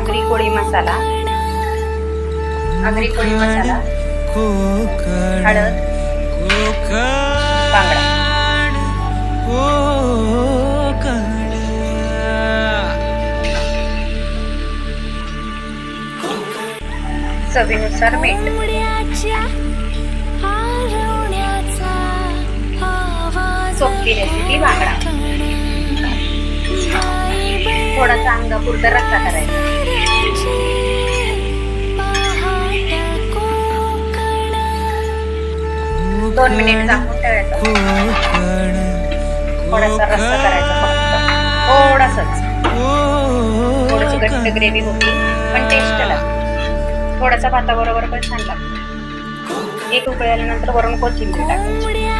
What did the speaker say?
आगरी कोळी मसाला. आगरी कोळी मसाला. हळद. बांगडा चवीनुसार मीठ. सोपी रेसिपी बांगडा थोडासा अंगापुरता रस्सा करायचा. दोन मिनिट झाकून ठेवायचं. थोडासा रस्सा करायचा थोडासाच. थोडीशी घट्ट ग्रेव्ही होती पण टेस्ट लागते थोडासा भाताबरोबर पण छान लागतो. एक उकळल्यानंतर वरून कोथिंबीर टाकायची.